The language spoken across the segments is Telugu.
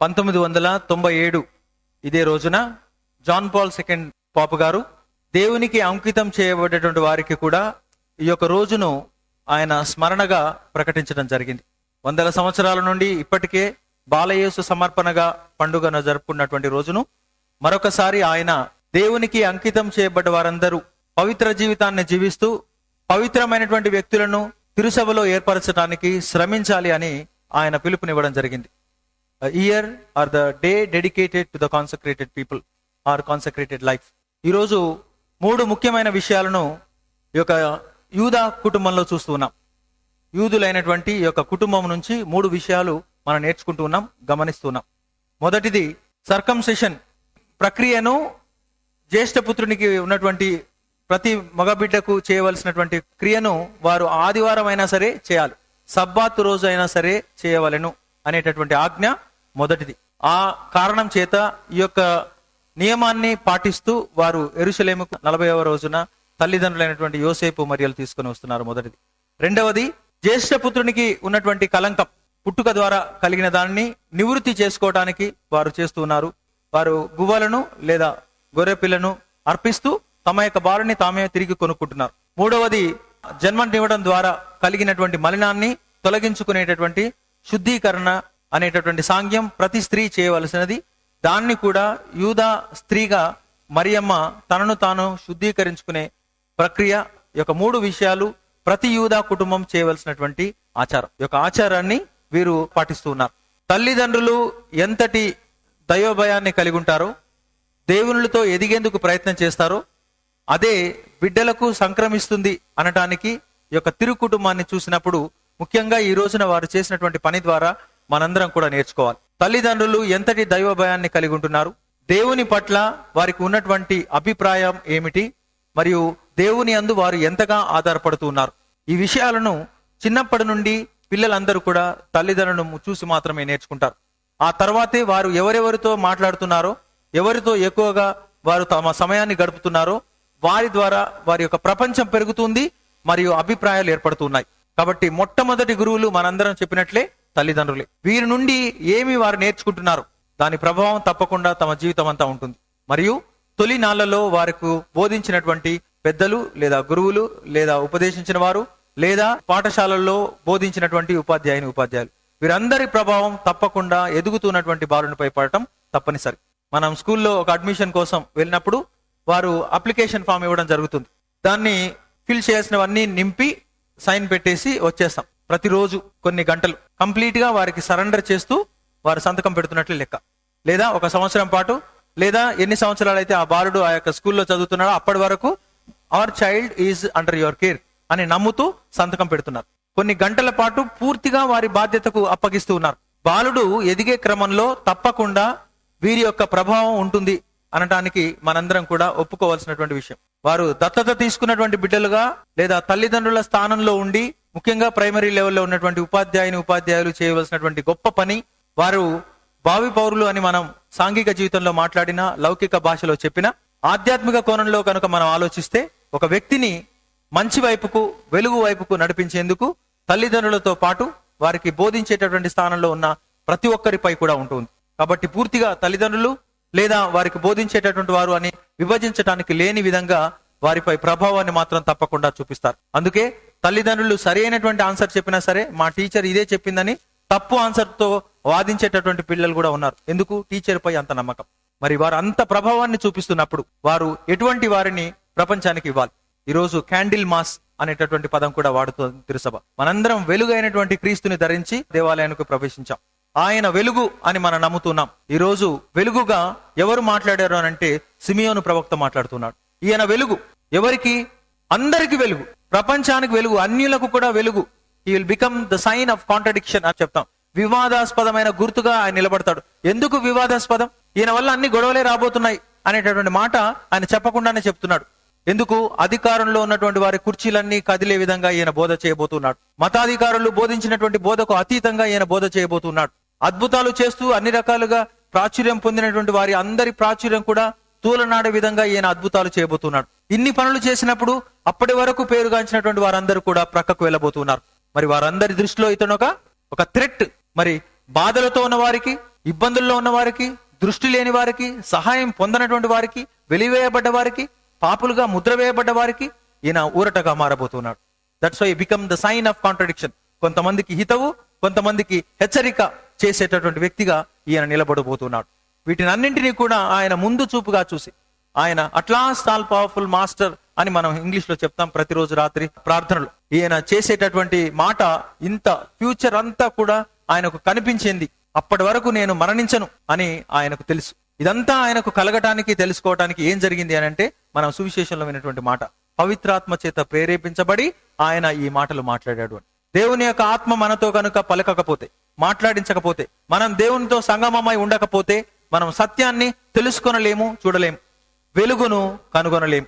పంతొమ్మిది వందల తొంభై ఏడు ఇదే రోజున జాన్ పాల్ సెకండ్ పాపు గారు దేవునికి అంకితం చేయబడేటువంటి వారికి కూడా ఈ యొక్క రోజును ఆయన స్మరణగా ప్రకటించడం జరిగింది. వందల సంవత్సరాల నుండి ఇప్పటికే బాలయేసు సమర్పణగా పండుగను జరుపుకున్నటువంటి రోజును మరొకసారి ఆయన దేవునికి అంకితం చేయబడ్డ వారందరూ పవిత్ర జీవితాన్ని జీవిస్తూ పవిత్రమైనటువంటి వ్యక్తులను తిరుసభలో ఏర్పరచడానికి శ్రమించాలి అని ఆయన పిలుపునివ్వడం జరిగింది. Year are the day dedicated to the consecrated people or consecrated life ఈరోజు మూడు ముఖ్యమైన విషయాలను ఈ యొక్క యూదా కుటుంబంలో చూస్తూ ఉన్నాం. యూదులైనటువంటి ఈ యొక్క కుటుంబం నుంచి మూడు విషయాలు మనం నేర్చుకుంటూ ఉన్నాం గమనిస్తున్నాం మొదటిది సర్కంసెషన్ ప్రక్రియను జ్యేష్ఠపుత్రునికి ఉన్నటువంటి ప్రతి మగబిడ్డకు చేయవలసినటువంటి క్రియను వారు ఆదివారం అయినా సరే చేయాలి. సబ్బాత్ రోజు అయినా సరే చేయవలెను అనేటటువంటి ఆజ్ఞ మొదటిది. ఆ కారణం చేత ఈ యొక్క నియమాన్ని పాటిస్తూ వారు ఎరుసలేముకు నలభైవ రోజున తల్లిదండ్రులైనటువంటి యోసేపు మరియలు తీసుకుని వస్తున్నారు మొదటిది. రెండవది జ్యేష్ఠపుత్రునికి ఉన్నటువంటి కలంకం పుట్టుక ద్వారా కలిగిన దాన్ని నివృత్తి చేసుకోవడానికి వారు చేస్తున్నారు వారు గువ్వలను లేదా గొర్రెపిల్లను అర్పిస్తూ తమ యొక్క బాలుని తామే తిరిగి కొనుక్కుంటున్నారు. మూడవది జన్మనివ్వడం ద్వారా కలిగినటువంటి మలినాన్ని తొలగించుకునేటటువంటి శుద్ధీకరణ అనేటటువంటి సాంగ్యం ప్రతి స్త్రీ చేయవలసినది. దాన్ని కూడా యూదా స్త్రీగా మరియమ్మ తనను తాను శుద్ధీకరించుకునే ప్రక్రియ యొక్క మూడు విషయాలు ప్రతి యూదా కుటుంబం చేయవలసినటువంటి ఆచారం. యొక్క ఆచారాన్ని వీరు పాటిస్తూ ఉన్నారు. తల్లిదండ్రులు ఎంతటి దయోభయాన్ని కలిగి ఉంటారో దేవునులతో ఎదిగేందుకు ప్రయత్నం చేస్తారో అదే బిడ్డలకు సంక్రమిస్తుంది అనటానికి యొక్క తిరు కుటుంబాన్ని చూసినప్పుడు ముఖ్యంగా ఈ రోజున వారు చేసినటువంటి పని ద్వారా మనందరం కూడా నేర్చుకోవాలి. తల్లిదండ్రులు ఎంతటి దైవ భయాన్ని కలిగి ఉంటున్నారు? దేవుని పట్ల వారికి ఉన్నటువంటి అభిప్రాయం ఏమిటి? మరియు దేవుని అందు వారు ఎంతగా ఆధారపడుతూ ఉన్నారు? ఈ విషయాలను చిన్నప్పటి నుండి పిల్లలందరూ కూడా తల్లిదండ్రులను చూసి మాత్రమే నేర్చుకుంటారు. ఆ తర్వాతే వారు ఎవరెవరితో మాట్లాడుతున్నారో ఎవరితో ఎక్కువగా వారు తమ సమయాన్ని గడుపుతున్నారో వారి ద్వారా వారి యొక్క ప్రపంచం పెరుగుతుంది మరియు అభిప్రాయాలు ఏర్పడుతున్నాయి కాబట్టి మొట్టమొదటి గురువులు మనందరం చెప్పినట్లే తల్లిదండ్రులే. వీరి నుండి ఏమి వారు నేర్చుకుంటున్నారు? దాని ప్రభావం తప్పకుండా తమ జీవితం అంతా ఉంటుంది. మరియు తొలి నాళ్ళలో వారికి బోధించినటువంటి పెద్దలు లేదా గురువులు లేదా ఉపదేశించిన వారు లేదా పాఠశాలల్లో బోధించినటువంటి ఉపాధ్యాయుని ఉపాధ్యాయులు. వీరందరి ప్రభావం తప్పకుండా ఎదుగుతున్నటువంటి బాలునిపై పడటం తప్పనిసరి. మనం స్కూల్లో ఒక అడ్మిషన్ కోసం వెళ్ళినప్పుడు వారు అప్లికేషన్ ఫామ్ ఇవ్వడం జరుగుతుంది. దాన్ని ఫిల్ చేయాల్సినవన్నీ నింపి సైన్ పెట్టేసి వచ్చేస్తాం. ప్రతిరోజు కొన్ని గంటలు కంప్లీట్గా వారికి సరెండర్ చేస్తూ వారు సంతకం పెడుతున్నట్లు లెక్క. లేదా ఒక సంవత్సరం పాటు లేదా ఎన్ని సంవత్సరాలు అయితే ఆ బాలుడు ఆ యొక్క స్కూల్లో చదువుతున్నాడో అప్పటి వరకు our child is under your care అని నమ్ముతూ సంతకం పెడుతున్నారు. కొన్ని గంటల పాటు పూర్తిగా వారి బాధ్యతకు అప్పగిస్తూ ఉన్నారు. బాలుడు ఎదిగే క్రమంలో తప్పకుండా వీరి యొక్క ప్రభావం ఉంటుంది అనటానికి మనందరం కూడా ఒప్పుకోవాల్సినటువంటి విషయం. వారు దత్తత తీసుకున్నటువంటి బిడ్డలుగా లేదా తల్లిదండ్రుల స్థానంలో ఉండి ముఖ్యంగా ప్రైమరీ లెవెల్లో ఉన్నటువంటి ఉపాధ్యాయుని ఉపాధ్యాయులు చేయవలసినటువంటి గొప్ప పని వారు భావి పౌరులు అని మనం సాంఘిక జీవితంలో మాట్లాడిన లౌకిక భాషలో చెప్పిన ఆధ్యాత్మిక కోణంలో కనుక మనం ఆలోచిస్తే ఒక వ్యక్తిని మంచి వైపుకు వెలుగు వైపుకు నడిపించేందుకు తల్లిదండ్రులతో పాటు వారికి బోధించేటటువంటి స్థానంలో ఉన్న ప్రతి ఒక్కరిపై కూడా ఉంటుంది. కాబట్టి పూర్తిగా తల్లిదండ్రులు లేదా వారికి బోధించేటటువంటి వారు అని విభజించడానికి లేని విధంగా వారిపై ప్రభావాన్ని మాత్రం తప్పకుండా చూపిస్తారు. అందుకే తల్లిదండ్రులు సరి అయినటువంటి ఆన్సర్ చెప్పినా సరే మా టీచర్ ఇదే చెప్పిందని తప్పు ఆన్సర్తో వాదించేటటువంటి పిల్లలు కూడా ఉన్నారు. ఎందుకు? టీచర్ పై అంత నమ్మకం. మరి వారు అంత ప్రభావాన్ని చూపిస్తున్నప్పుడు వారు ఎటువంటి వారిని ప్రపంచానికి ఇవ్వాలి? ఈరోజు క్యాండిల్ మాస్ అనేటటువంటి పదం కూడా వాడుతుంది తిరుసభ. మనందరం వెలుగైనటువంటి క్రీస్తుని ధరించి దేవాలయానికి ప్రవేశించాం. ఆయన వెలుగు అని మనం నమ్ముతున్నాం. ఈరోజు వెలుగుగా ఎవరు మాట్లాడారు అని అంటే సిమియోను ప్రవక్త మాట్లాడుతున్నాడు. ఈయన వెలుగు ఎవరికి? అందరికి వెలుగు. ప్రపంచానికి వెలుగు అన్యులకు కూడా వెలుగు. He will become the sign of contradiction అని చెప్తాం. వివాదాస్పదమైన గుర్తుగా ఆయన నిలబడతాడు. ఎందుకు వివాదాస్పదం? ఈయన వల్ల అన్ని గొడవలే రాబోతున్నాయి అనేటటువంటి మాట ఆయన చెప్పకుండానే చెప్తున్నాడు. ఎందుకు? అధికారంలో ఉన్నటువంటి వారి కుర్చీలన్నీ కదిలే విధంగా ఈయన బోధ చేయబోతున్నాడు. మతాధికారులు బోధించినటువంటి బోధకు అతీతంగా ఈయన బోధ చేయబోతున్నాడు. అద్భుతాలు చేస్తూ అన్ని రకాలుగా ప్రాచుర్యం పొందినటువంటి వారి అందరి ప్రాచుర్యం కూడా తూలనాడే విధంగా ఈయన అద్భుతాలు చేయబోతున్నాడు. ఇన్ని పనులు చేసినప్పుడు అప్పటి వరకు పేరుగాంచినటువంటి వారందరూ కూడా ప్రక్కకు వెళ్ళబోతున్నారు. మరి వారందరి దృష్టిలో ఇతను ఒక ఒక థ్రెట్ మరి బాధలతో ఉన్న వారికి ఇబ్బందుల్లో ఉన్న వారికి దృష్టి లేని వారికి సహాయం పొందనటువంటి వారికి వెలివేయబడ్డ వారికి పాపులుగా ముద్ర వేయబడ్డ వారికి ఈయన ఊరటగా మారబోతున్నాడు. That's why become the sign of contradiction కొంతమందికి హితవు కొంతమందికి హెచ్చరిక చేసేటటువంటి వ్యక్తిగా ఈయన నిలబడబోతున్నాడు. వీటిని అన్నింటినీ కూడా ఆయన ముందు చూపుగా చూసి ఆయన అట్లాస్ ఆల్ పవర్ఫుల్ మాస్టర్ అని మనం ఇంగ్లీష్లో చెప్తాం ప్రతిరోజు రాత్రి ప్రార్థనలు. ఈయన చేసేటటువంటి మాట ఇంత ఫ్యూచర్ అంతా కూడా ఆయనకు కనిపించింది. అప్పటి వరకు నేను మరణించను అని ఆయనకు తెలుసు. ఇదంతా ఆయనకు కలగటానికి తెలుసుకోవటానికి ఏం జరిగింది అని అంటే మనం సువిశేషంలో వినటువంటి మాట. పవిత్రాత్మ చేత ప్రేరేపించబడి ఆయన ఈ మాటలు మాట్లాడాడు అని. దేవుని యొక్క ఆత్మ మనతో కనుక పలకకపోతే మాట్లాడించకపోతే మనం దేవునితో సంగమమై ఉండకపోతే మనం సత్యాన్ని తెలుసుకొనలేము చూడలేము. వెలుగును కనుగొనలేము.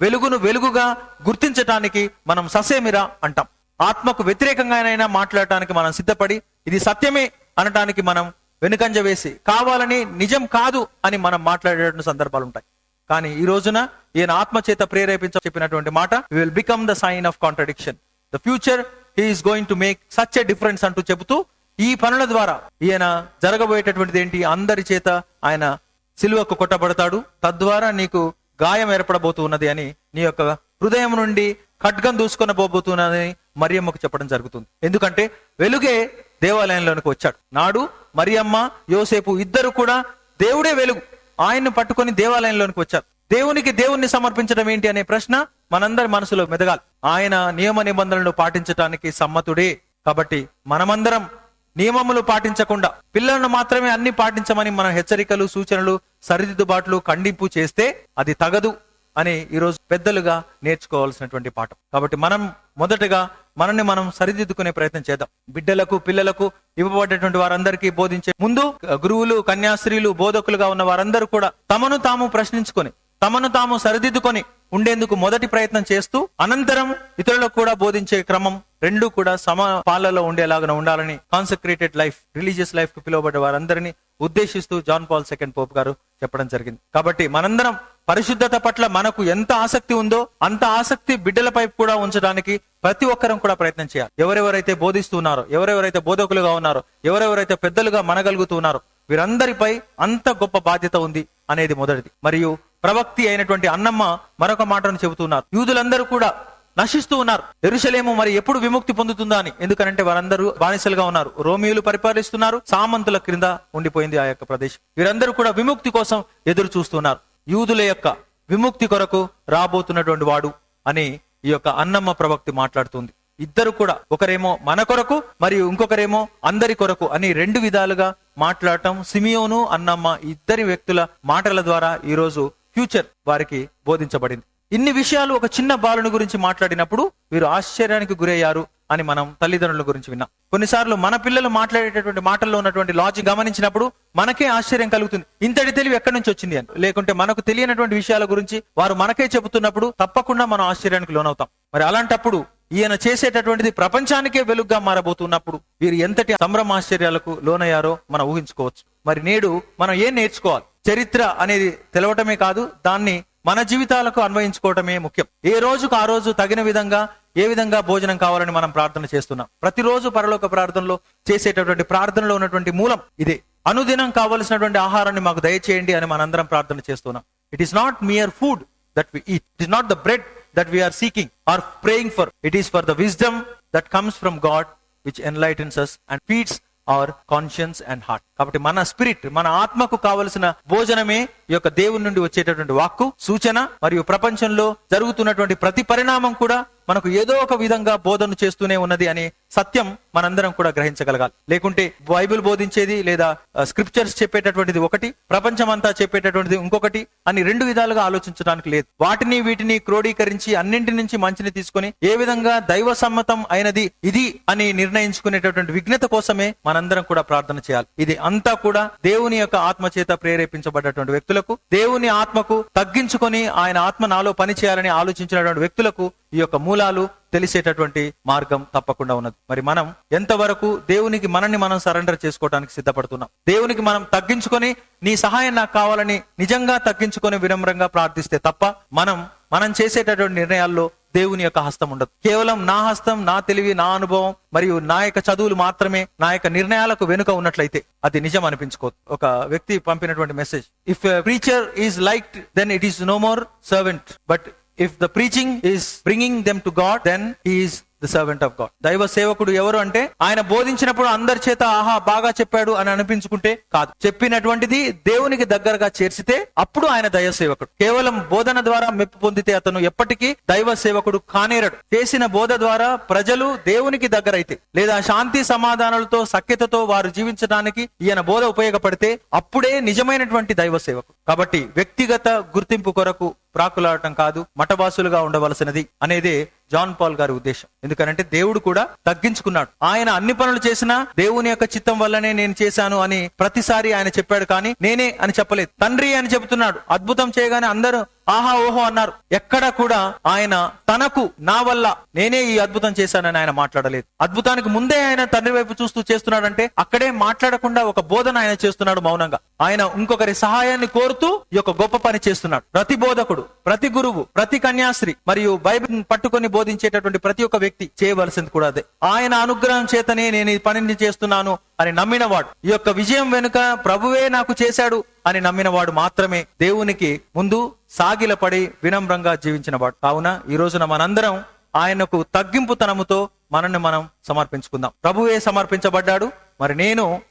వెలుగును వెలుగుగా గుర్తించటానికి మనం ససేమిరా అంటాం. ఆత్మకు వ్యతిరేకంగానైనా మాట్లాడటానికి మనం సిద్ధపడి ఇది సత్యమే అనటానికి మనం వెనుకంజ వేసి కావాలని నిజం కాదు అని మనం మాట్లాడేటువంటి సందర్భాలు ఉంటాయి కానీ ఈ రోజున ఈయన ఆత్మ చేత ప్రేరేపించ చెప్పినటువంటి మాట will become the sign of contradiction the future he's going to make such a difference అంటూ చెబుతూ ఈ పనుల ద్వారా ఈయన జరగబోయేటటువంటిది ఏంటి? అందరి చేత ఆయన సిలువకు కొట్టబడతాడు. తద్వారా నీకు గాయం ఏర్పడబోతున్నది అని నీ యొక్క హృదయం నుండి ఖడ్గం దూసుకొని పోబోతున్నదని మరియమ్మకు చెప్పడం జరుగుతుంది. ఎందుకంటే వెలుగే దేవాలయంలోనికి వచ్చాడు. నాడు మరియమ్మ యోసేపు ఇద్దరు కూడా దేవుడే వెలుగు. ఆయన్ని పట్టుకొని దేవాలయంలోనికి వచ్చారు. దేవునికి దేవుణ్ణి సమర్పించడం ఏంటి అనే ప్రశ్న మనందరి మనసులో మెదగాలి. ఆయన నియమ నిబంధనలు పాటించటానికి సమ్మతుడే. కాబట్టి మనమందరం నియమములు పాటించకుండా పిల్లలను మాత్రమే అన్ని పాటించమని మన హెచ్చరికలు సూచనలు సరిదిద్దుబాట్లు ఖండింపు చేస్తే అది తగదు అని ఈరోజు పెద్దలుగా నేర్చుకోవాల్సినటువంటి పాఠం. కాబట్టి మనం మొదటగా మనల్ని మనం సరిదిద్దుకునే ప్రయత్నం చేద్దాం. బిడ్డలకు పిల్లలకు ఇవ్వబడేటువంటి వారందరికీ బోధించే ముందు గురువులు కన్యాస్త్రీలు బోధకులుగా ఉన్న వారందరూ కూడా తమను తాము ప్రశ్నించుకొని తమను తాము సరిదిద్దుకొని ఉండేందుకు మొదటి ప్రయత్నం చేస్తూ అనంతరం ఇతరులకు కూడా బోధించే క్రమం రెండు కూడా సమ పాలలో ఉండేలాగా ఉండాలని కాన్సక్రేటెడ్ లైఫ్ రిలీజియస్ లైఫ్కు పిలువబడ్డ వారందరినీ ఉద్దేశిస్తూ జాన్ పాల్ సెకండ్ పోప్ గారు చెప్పడం జరిగింది. కాబట్టి మనందరం పరిశుద్ధత పట్ల మనకు ఎంత ఆసక్తి ఉందో అంత ఆసక్తి బిడ్డలపై కూడా ఉంచడానికి ప్రతి ఒక్కరం కూడా ప్రయత్నం చేయాలి. ఎవరెవరైతే బోధిస్తున్నారో ఎవరెవరైతే బోధకులుగా ఉన్నారో ఎవరెవరైతే పెద్దలుగా మనగలుగుతున్నారో వీరందరిపై అంత గొప్ప బాధ్యత ఉంది అనేది మొదటిది. మరియు ప్రవక్తి అయినటువంటి అన్నమ్మ మరొక మాటను చెబుతున్నారు యూదులందరూ కూడా నశిస్తూ ఉన్నారు. ఎరుసలేము మరి ఎప్పుడు విముక్తి పొందుతుందా అని? ఎందుకంటే వారందరూ బానిసలుగా ఉన్నారు. రోమియోలు పరిపాలిస్తున్నారు. సామంతుల క్రింద ఉండిపోయింది ఆ యొక్క ప్రదేశం. వీరందరూ కూడా విముక్తి కోసం ఎదురు చూస్తున్నారు. యూదుల యొక్క విముక్తి కొరకు రాబోతున్నటువంటి వాడు అని ఈ యొక్క అన్నమ్మ ప్రవక్తి మాట్లాడుతుంది. ఇద్దరు కూడా ఒకరేమో మన కొరకు మరియు ఇంకొకరేమో అందరి కొరకు అని రెండు విధాలుగా మాట్లాడటం సిమియోను అన్నమ్మ ఇద్దరి వ్యక్తుల మాటల ద్వారా ఈ రోజు ఫ్యూచర్ వారికి బోధించబడింది. ఇన్ని విషయాలు ఒక చిన్న బాలుని గురించి మాట్లాడినప్పుడు వీరు ఆశ్చర్యానికి గురయ్యారు అని మనం తల్లిదండ్రుల గురించి విన్నాం. కొన్నిసార్లు మన పిల్లలు మాట్లాడేటటువంటి మాటల్లో ఉన్నటువంటి లాజిక్ గమనించినప్పుడు మనకే ఆశ్చర్యం కలుగుతుంది. ఇంతటి తెలివి ఎక్కడి నుంచి వచ్చింది అని. లేకుంటే మనకు తెలియనటువంటి విషయాల గురించి వారు మనకే చెబుతున్నప్పుడు తప్పకుండా మనం ఆశ్చర్యానికి లోనవుతాం. మరి అలాంటప్పుడు ఈయన చేసేటటువంటిది ప్రపంచానికే వెలుగ్గా మారబోతున్నప్పుడు వీరు ఎంతటి సంభ్రమాశ్చర్యాలకు లోనయ్యారో మనం ఊహించుకోవచ్చు. మరి నేడు మనం ఏం నేర్చుకోవాలి? చరిత్ర అనేది తెలవటమే కాదు దాన్ని మన జీవితాలకు అన్వయించుకోవటమే ముఖ్యం. ఏ రోజుకు ఆ రోజు తగిన విధంగా ఏ విధంగా భోజనం కావాలని మనం ప్రార్థన చేస్తున్నాం? ప్రతిరోజు పరలోక ప్రార్థనలో చేసేటటువంటి ప్రార్థనలో ఉన్నటువంటి మూలం ఇదే. అనుదినం కావలసినటువంటి ఆహారాన్ని మాకు దయచేయండి అని మనందరం ప్రార్థన చేస్తున్నాం. It is not mere food that we eat it is not the bread that we are seeking or praying for it is for the wisdom that comes from God which enlightens us and feeds our conscience and heart కాబట్టి మన స్పిరిట్ మన ఆత్మకు కావలసిన భోజనమే ఈ యొక్క దేవుని నుండి వచ్చేటటువంటి వాక్కు సూచన మరియు ప్రపంచంలో జరుగుతున్నటువంటి ప్రతి పరిణామం కూడా మనకు ఏదో ఒక విధంగా బోధన చేస్తూనే ఉన్నది అని సత్యం మనందరం కూడా గ్రహించగలగాలి. లేకుంటే బైబిల్ బోధించేది లేదా స్క్రిప్చర్స్ చెప్పేటటువంటిది ఒకటి ప్రపంచం అంతా చెప్పేటటువంటిది ఇంకొకటి అని రెండు విధాలుగా ఆలోచించడానికి లేదు. వాటిని వీటిని క్రోడీకరించి అన్నింటి నుంచి మంచిని తీసుకొని ఏ విధంగా దైవ సమ్మతం అయినది ఇది అని నిర్ణయించుకునేటటువంటి విఘ్నత కోసమే మనందరం కూడా ప్రార్థన చేయాలి. ఇది అంతా కూడా దేవుని యొక్క ఆత్మ చేత ప్రేరేపించబడ్డటువంటి వ్యక్తులకు దేవుని ఆత్మకు తగ్గించుకొని ఆయన ఆత్మ నాలో పని చేయాలని ఆలోచించినటువంటి వ్యక్తులకు ఈ యొక్క మూలాలు తెలిసేటటువంటి మార్గం తప్పకుండా ఉన్నది. మరి మనం ఎంతవరకు దేవునికి మనల్ని మనం సరెండర్ చేసుకోవడానికి సిద్ధపడుతున్నాం? దేవునికి మనం తగ్గించుకొని నీ సహాయం నాకు కావాలని నిజంగా తగ్గించుకొని వినమ్రంగా ప్రార్థిస్తే తప్ప మనం మనం చేసేటటువంటి నిర్ణయాల్లో దేవుని యొక్క హస్తం ఉండదు. కేవలం నా హస్తం నా తెలివి నా అనుభవం మరియు నా యొక్క చదువులు మాత్రమే నా యొక్క నిర్ణయాలకు వెనుక ఉన్నట్లయితే అది నిజం అనిపించుకోదు. ఒక వ్యక్తి పంపినటువంటి message if preacher is like then it is no more servant but if the preaching is bringing them to God then is the servant of God దైవ సేవకుడు ఎవరు అంటే ఆయన బోధించినప్పుడు అందరి చేత ఆహా బాగా చెప్పాడు అని అనిపించుకుంటే కాదు. చెప్పినటువంటిది దేవునికి దగ్గరగా చేర్చితే అప్పుడు ఆయన దైవ సేవకుడు. కేవలం బోధన ద్వారా మెప్పు పొందితే అతను ఎప్పటికీ దైవ సేవకుడు కానేరడు. చేసిన బోధ ద్వారా ప్రజలు దేవునికి దగ్గర అయితే లేదా శాంతి సమాధానాలతో సఖ్యతతో వారు జీవించడానికి ఈయన బోధ ఉపయోగపడితే అప్పుడే నిజమైనటువంటి దైవ సేవకుడు. కాబట్టి వ్యక్తిగత గుర్తింపు కొరకు ప్రాకులాడటం కాదు మఠవాసులుగా ఉండవలసినది అనేదే జాన్ పాల్ గారి ఉద్దేశం. ఎందుకనంటే దేవుడు కూడా తగ్గించుకున్నాడు. ఆయన అన్ని పనులు చేసినా దేవుని యొక్క చిత్తం వల్లనే నేను చేశాను అని ప్రతిసారి ఆయన చెప్పాడు కానీ నేనే అని చెప్పలేదు. తండ్రి అని చెబుతున్నాడు. అద్భుతం చేయగానే అందరూ ఆహా ఓహో అన్నారు. ఎక్కడ కూడా ఆయన తనకు నా వల్ల నేనే ఈ అద్భుతం చేశానని ఆయన మాట్లాడలేదు. అద్భుతానికి ముందే ఆయన తండ్రి వైపు చూస్తూ చేస్తున్నాడంటే అక్కడే మాట్లాడకుండా ఒక బోధన ఆయన చేస్తున్నాడు మౌనంగా. ఆయన ఇంకొకరి సహాయాన్ని కోరుతూ ఈ యొక్క గొప్ప పని చేస్తున్నాడు. ప్రతి బోధకుడు ప్రతి గురువు ప్రతి కన్యాశ్రీ మరియు బైబిల్ పట్టుకొని బోధించేటటువంటి ప్రతి ఒక్క వ్యక్తి చేయవలసింది కూడా అదే. ఆయన అనుగ్రహం చేతనే నేను ఈ పనిని చేస్తున్నాను. అని నమ్మినవాడు. ఈ యొక్క విజయం వెనుక ప్రభువే నాకు చేశాడు అని నమ్మినవాడు మాత్రమే దేవునికి ముందు సాగిలపడి వినమ్రంగా జీవించినవాడు. కావున ఈ రోజున మనందరం ఆయనకు తగ్గింపు తనముతో మనల్ని మనం సమర్పించుకుందాం. ప్రభువే సమర్పించబడ్డాడు. మరి నేను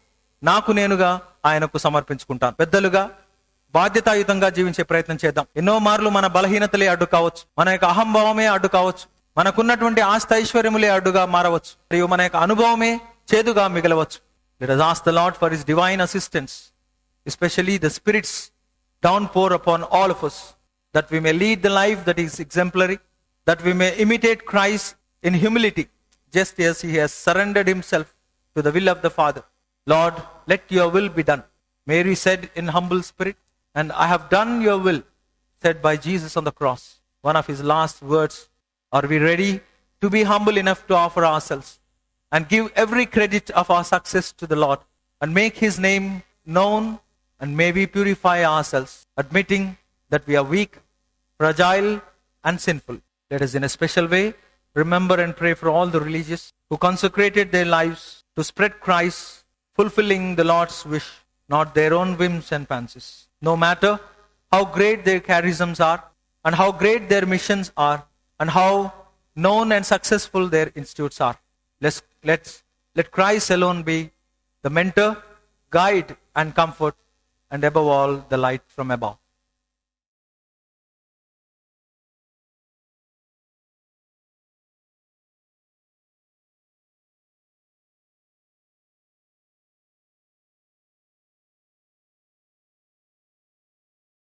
నాకు నేనుగా ఆయనకు సమర్పించుకుంటాను. పెద్దలుగా బాధ్యతాయుతంగా జీవించే ప్రయత్నం చేద్దాం. ఎన్నో మార్లు మన బలహీనతలే అడ్డు కావచ్చు. మన యొక్క అహంభావమే అడ్డు కావచ్చు. మనకున్నటువంటి ఆస్త ఐశ్వర్యములే అడ్డుగా మారవచ్చు. మరియు మన యొక్క అనుభవమే చేదుగా మిగలవచ్చు. Let us ask the Lord for his divine assistance especially the spirits downpour upon all of us that we may lead the life that is exemplary that we may imitate Christ in humility just as he has surrendered himself to the will of the Father. Lord let your will be done. Mary said in humble spirit and I have done your will said by Jesus on the cross. One of his last words are we ready to be humble enough to offer ourselves and give every credit of our success to the Lord and make His name known and may we purify ourselves, admitting that we are weak, fragile, and sinful. Let us, in a special way, remember and pray for all the religious who consecrated their lives to spread Christ, fulfilling the Lord's wish, not their own whims and fancies. No matter how great their charisms are, and how great their missions are, and how known and successful their institutes are. Let's, let's let Christ alone be the mentor, guide, and comfort, and above all, the light from above.